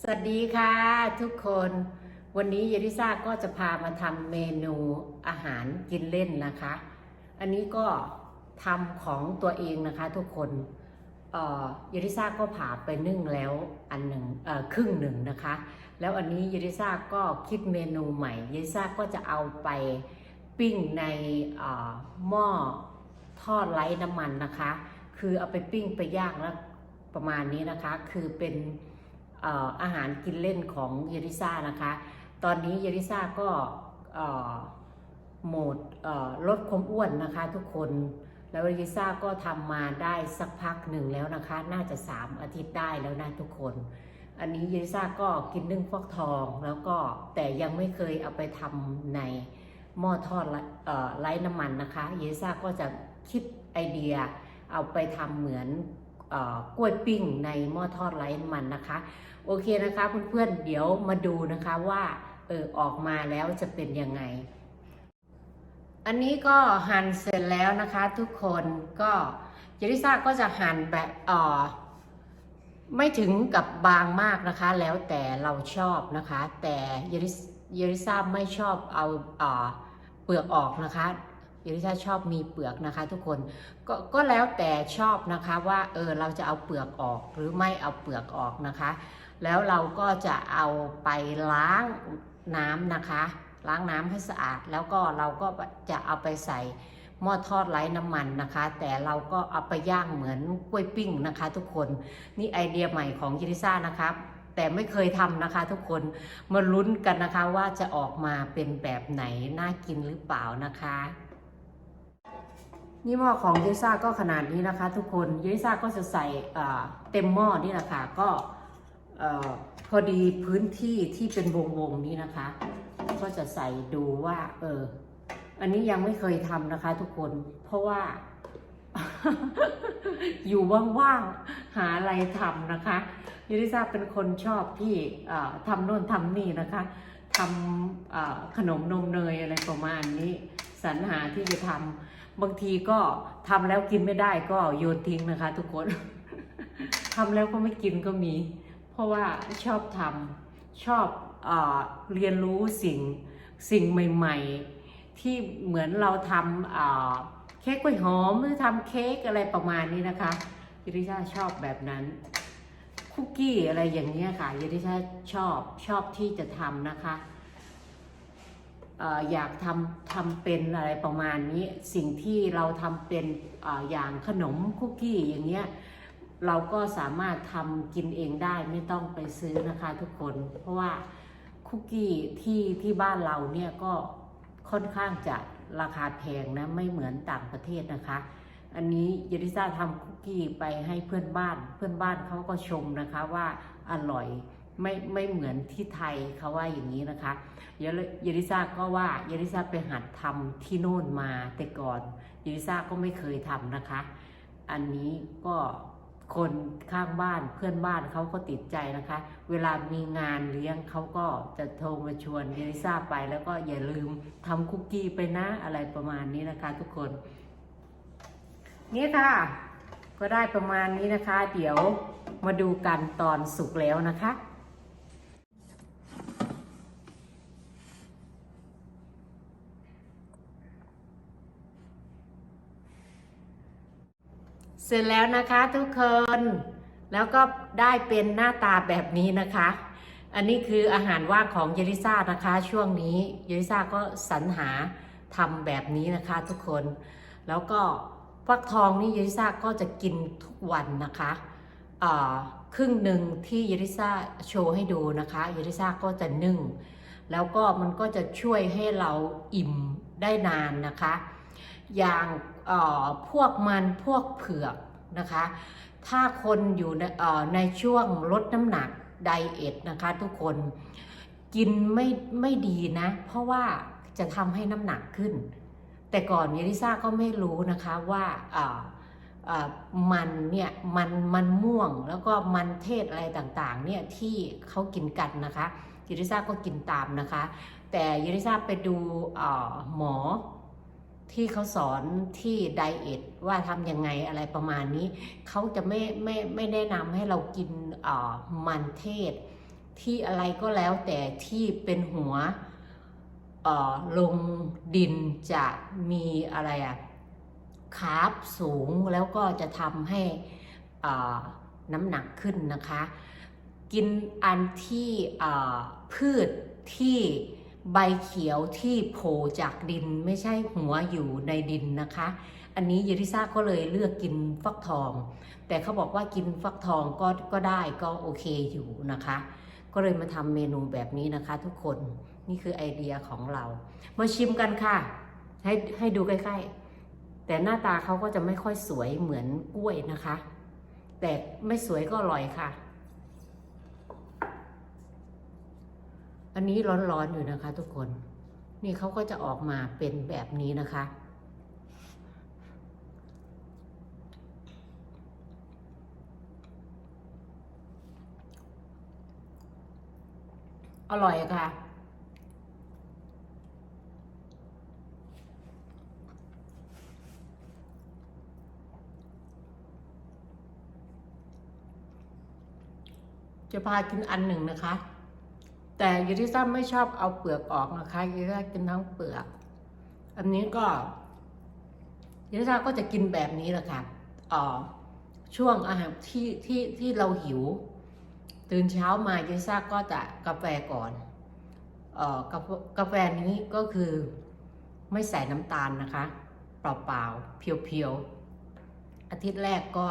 สวัสดีค่ะ ทุกคนวันนี้ยาริซ่าก็จะพามาทำเมนูอาหารกินเล่นนะคะ อันนี้ก็ทำของตัวเองนะคะทุกคนเยาริซ่าก็ผ่าไปนึ่งแล้วอันหนึ่งครึ่งหนึ่งนะคะ แล้วอันนี้ยาริซ่าก็คิดเมนูใหม่ยาริซ่าก็จะเอาไปปิ้งในหม้อทอดไร้น้ำมันนะคะ คือเอาไปปิ้งไปย่างแล้วประมาณนี้นะคะ คือเป็น อาหารกินเล่นของเยริซ่านะคะ ตอนนี้เยริซ่าก็โหมดลดความอ้วนนะคะทุกคน แล้วเยริซ่าก็ทำมาได้สักพักหนึ่งแล้วนะคะ น่าจะ 3 อาทิตย์ได้แล้วนะทุกคน อันนี้เยริซ่าก็กินนึ่งฟอกทองแล้วก็แต่ยังไม่เคยเอาไปทำในหม้อทอดไร้น้ำมันนะคะ เยริซ่าก็จะคิดไอเดียเอาไปทำเหมือน กล้วยปิ้งในหม้อทอดไร้น้ำมันนะคะ โอเคนะคะเพื่อนๆเดี๋ยวมาดูนะคะว่าเออออกมาแล้วจะเป็นยังไง อันนี้ก็หั่นเสร็จแล้วนะคะ ทุกคนก็เยริซ่าก็จะหั่นแบบเออไม่ถึงกับบางมากนะคะ แล้วแต่เราชอบนะคะ แต่เยริเยริซ่าไม่ชอบเอาเออเปลือกออกนะคะ เยริซ่าชอบมีเปลือกนะคะ ทุกคนก็ก็แล้วแต่ชอบนะคะว่าเออเราจะเอาเปลือกออกหรือไม่เอาเปลือกออกนะคะ แล้วเราก็จะเอาไปล้างน้ำนะคะ ล้างน้ำให้สะอาด แล้วก็เราก็จะเอาไปใส่หม้อทอดไร้น้ำมันนะคะ แต่เราก็เอาไปย่างเหมือนกล้วยปิ้งนะคะ ทุกคนนี่ไอเดียใหม่ของยิริซ่านะครับ แต่ไม่เคยทำนะคะ ทุกคนมาลุ้นกันนะคะว่าจะออกมาเป็นแบบไหนน่ากินหรือเปล่านะคะ นี่หม้อของยิริซ่าก็ขนาดนี้นะคะ ทุกคนยิริซ่าก็จะใส่เต็มหม้อนี่แหละค่ะก็พอดีพื้นที่ที่เป็นวงวงๆนี้นะคะ ก็จะใส่ดูว่า เออ อันนี้ยังไม่เคยทำนะคะ ทุกคนเพราะว่า อยู่ว่างๆหาอะไรทำนะคะยูริซาเป็นคนชอบที่ทำโน่นทำนี่นะคะทำขนมนมเนยอะไรประมาณนี้สรรหาที่จะทำ บางทีก็ทำแล้วกินไม่ได้ก็โยนทิ้งนะคะ ทุกคนทำแล้วก็ไม่กินก็มี เพราะว่าชอบทำชอบเอเรียนรู้สิ่งสิ่งใหม่ ๆ ที่เหมือนเราทำเเค้กกล้วยหอมหรือทำเค้กอะไรประมาณนี้นะคะยิริชาชอบแบบนั้นคุกกี้อะไรอย่างเงี้ยค่ะยิริชาชอบชอบที่จะทำนะคะ อยากทำทำเป็นอะไรประมาณนี้ สิ่งที่เราทำเป็นอออย่างขนมคุกกี้อย่างเงี้ยเราก็สามารถทำกินเองได้ไม่ต้องไปซื้อนะคะทุกคน เพราะว่าคุกกี้ที่ที่บ้านเราเนี่ยก็ค่อนข้างจะราคาแพงนะไม่เหมือนต่างประเทศนะคะ อันนี้ยริซ่าทำคุกกี้ไปให้เพื่อนบ้าน เพื่อนบ้านเขาก็ชมนะคะว่าอร่อย ไม่ไม่เหมือนที่ไทยเขาว่าอย่างนี้นะคะยริยริซาก็ว่าเยริซ่าไปหัดทำที่โน่นมาแต่ก่อนเยริซาก็ไม่เคยทำนะคะ อันนี้ก็คนข้างบ้านเพื่อนบ้านเขาก็ติดใจนะคะ เวลามีงานเลี้ยงเขาก็จะโทรมาชวนเยลิซ่าไปแล้วก็อย่าลืมทำคุกกี้ไปนะอะไรประมาณนี้นะคะ ทุกคน นี่ค่ะ ก็ได้ประมาณนี้นะคะ เดี๋ยวมาดูกันตอนสุกแล้วนะคะ เสร็จแล้วนะคะทุกคน แล้วก็ได้เป็นหน้าตาแบบนี้นะคะ อันนี้คืออาหารว่างของเยลิซ่านะคะ ช่วงนี้เยลิซ่าก็สรรหาทำแบบนี้นะคะทุกคน แล้วก็ฟักทองนี่เยลิซ่าก็จะกินทุกวันนะคะครึ่งหนึ่งที่เยลิซ่าโชว์ให้ดูนะคะเยลิซ่าก็จะนึ่ง แล้วก็มันก็จะช่วยให้เราอิ่มได้นานนะคะ อย่างพวกมันพวกเผือก นะคะ ถ้าคนอยู่ในในช่วงลดน้ำหนักไดเอทนะคะ ทุกคนกินไม่ไม่ดีนะ เพราะว่าจะทำให้น้ำหนักขึ้น แต่ก่อนเยลิซ่าก็ไม่รู้นะคะว่าออมันเนี่ยมันมันม่วงแล้วก็มันเทศอะไรต่างๆเนี่ยที่เขากินกันนะคะเยลิซ่าก็กินตามนะคะ แต่เยลิซ่าไปดูหมอ ที่เขาสอนที่ไดเอทว่าทำยังไงอะไรประมาณนี้ เขาจะไม่ไม่ไม่แนะนำให้เรากินมันเทศ ที่อะไรก็แล้วแต่ที่เป็นหัวลงดินจะมีอะไรอะคาร์บสูงแล้วก็จะทำให้น้ำหนักขึ้นนะคะ กินอันที่พืชที่ ใบเขียวที่โผล่จากดินไม่ใช่หัวอยู่ในดินนะคะ อันนี้เยริซ่าก็เลยเลือกกินฟักทอง แต่เขาบอกว่ากินฟักทองก็ก็ได้ก็โอเคอยู่นะคะ ก็เลยมาทำเมนูแบบนี้นะคะ ทุกคนนี่คือไอเดียของเรา มาชิมกันค่ะ ให้ให้ดูใกล้ๆ แต่หน้าตาเขาก็จะไม่ค่อยสวยเหมือนกล้วยนะคะ แต่ไม่สวยก็อร่อยค่ะ อันนี้ร้อนๆอยู่นะคะ ทุกคน นี่เขาก็จะออกมาเป็นแบบนี้นะคะ อร่อยค่ะจะพากินอันหนึ่งนะคะ แต่ยูริซ่าไม่ชอบเอาเปลือกออกนะคะยูริซ่ากินทั้งเปลือก อันนี้ก็ยูริซ่าก็จะกินแบบนี้แหละค่ะอ่อช่วงอาหารที่ที่ที่เราหิว ตื่นเช้ามายูริซ่าก็จะกาแฟก่อนเอ่อกาแฟกาแฟนี้ก็คือไม่ใส่น้ำตาลนะคะเปล่าๆเพียวๆอาทิตย์แรกก็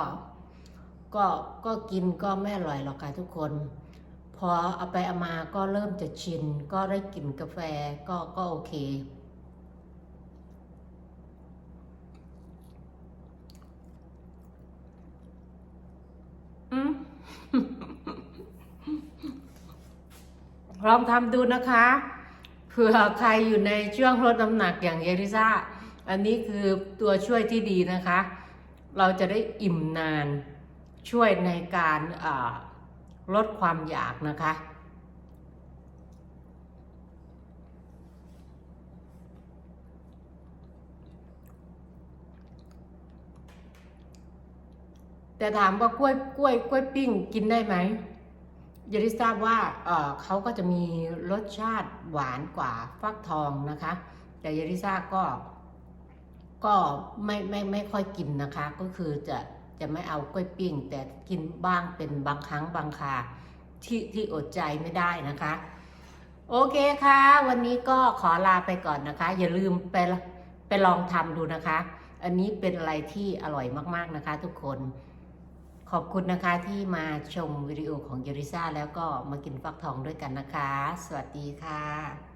ก็ก็กินก็ไม่อร่อยหรอกค่ะทุกคน อเอาไปเอามาก็เริ่มจะชิน ก็ได้กลิ่นกาแฟก็ก็โอเค ลองทำดูนะคะเผื่อใครอยู่ในช่วงลดน้ำหนักอย่างเยริซ่า อันนี้คือตัวช่วยที่ดีนะคะ เราจะได้อิ่มนานช่วยในการอ่า ลดความอยากนะคะ แต่ถามว่ากล้วยกล้วยกล้วยปิ้งกินได้ไหมยริทราบว่าเออเขาก็จะมีรสชาติหวานกว่าฟักทองนะคะ แต่ยริซาก็ก็ไม่ไม่ไม่ค่อยกินนะคะ ก็คือจะ จะไม่เอากล้วยปิ้ง แต่กินบ้างเป็นบางครั้งบางคราที่ที่อดใจไม่ได้นะคะ โอเคค่ะ วันนี้ก็ขอลาไปก่อนนะคะ อย่าลืมไปไปลองทำดูนะคะ อันนี้เป็นอะไรที่อร่อยมากๆนะคะ ทุกคนขอบคุณนะคะที่มาชมวิดีโอของยูริซ่าแล้วก็มากินฟักทองด้วยกันนะคะ สวัสดีค่ะ